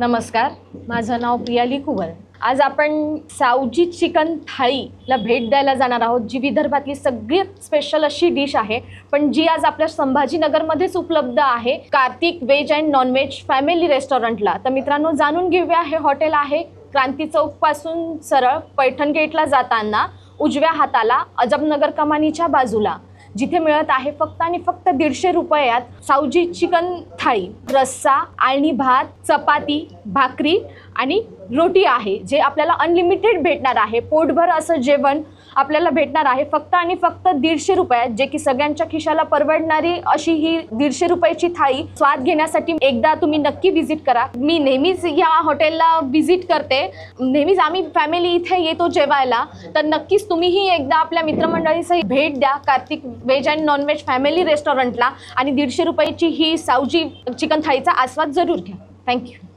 नमस्कार माझं नाव प्रियाली कुवल. आज आपण सावजी चिकन थाळीला भेट द्यायला जाणार आहोत जी विदर्भातली सगळी स्पेशल अशी डिश आहे पण जी आज आपल्या संभाजीनगरमध्येच उपलब्ध आहे Kartik veg and nonveg family रेस्टॉरंटला तर मित्रांनो जाणून घेऊया हे हॉटेल आहे क्रांती चौकपासून सरळ पैठण गेटला जाताना उजव्या हाताला अजबनगर कमानीच्या बाजूला. जिथे मिळत आहे फक्त आणि फक्त दीडशे रुपयात सावजी चिकन थाळी. रस्सा आळणी भात चपाती भाकरी आणि रोटी आहे जे आपल्याला अनलिमिटेड भेटणार आहे. पोटभर असं जेवण आपल्याला भेटणार आहे. फक्त आणि फक्त दीडशे रुपयात जे की सगळ्यांच्या खिशाला परवडणारी अशी ही दीडशे रुपयाची थाळी स्वाद घेण्यासाठी एकदा तुम्ही नक्की व्हिजिट करा. मी नेहमीच या हॉटेलला व्हिजिट करते. नेहमीच आम्ही फॅमिली इथे येतो जेवायला तर नक्कीच तुम्हीही एकदा आपल्या मित्रमंडळीसही भेट द्या. Kartik veg and nonveg family रेस्टॉरंटला आणि दीडशे रुपयाची ही सावजी चिकन थाळीचा आस्वाद जरूर घ्या. थँक्यू